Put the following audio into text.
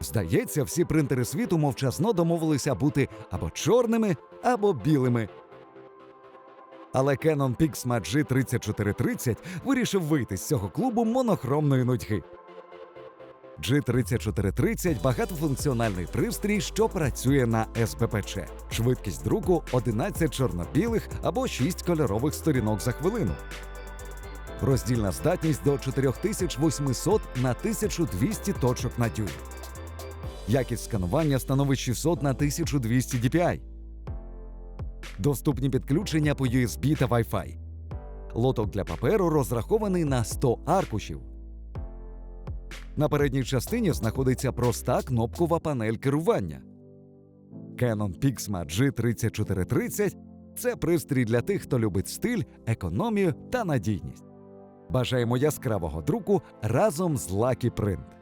Здається, всі принтери світу мовчазно домовилися бути або чорними, або білими. Але Canon Pixma G3430 вирішив вийти з цього клубу монохромної нудьги. G3430 – багатофункціональний пристрій, що працює на СППЧ. Швидкість друку 11 чорно-білих або 6 кольорових сторінок за хвилину. Роздільна здатність до 4800 на 1200 точок на дюйм. Якість сканування становить 600 на 1200 DPI. Доступні підключення по USB та Wi-Fi. Лоток для паперу розрахований на 100 аркушів. На передній частині знаходиться проста кнопкова панель керування. Canon Pixma G3430 – це пристрій для тих, хто любить стиль, економію та надійність. Бажаємо яскравого друку разом з Lucky Print.